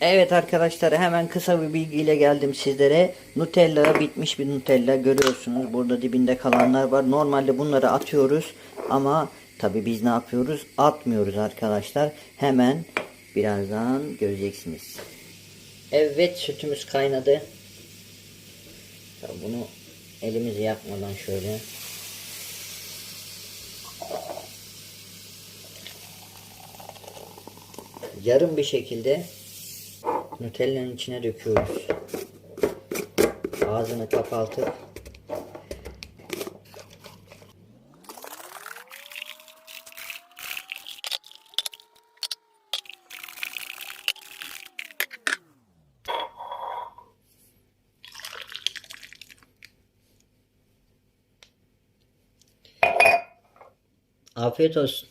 Evet arkadaşlar hemen kısa bir bilgiyle geldim sizlere. Nutella bitmiş bir Nutella görüyorsunuz. Burada dibinde kalanlar var. Normalde bunları atıyoruz ama tabi biz ne yapıyoruz? Atmıyoruz arkadaşlar. Hemen birazdan göreceksiniz. Evet sütümüz kaynadı. Bunu elimizi yakmadan şöyle yarım bir şekilde Nutella'nın içine döküyoruz. Ağzını kapatıp Afiyet olsun.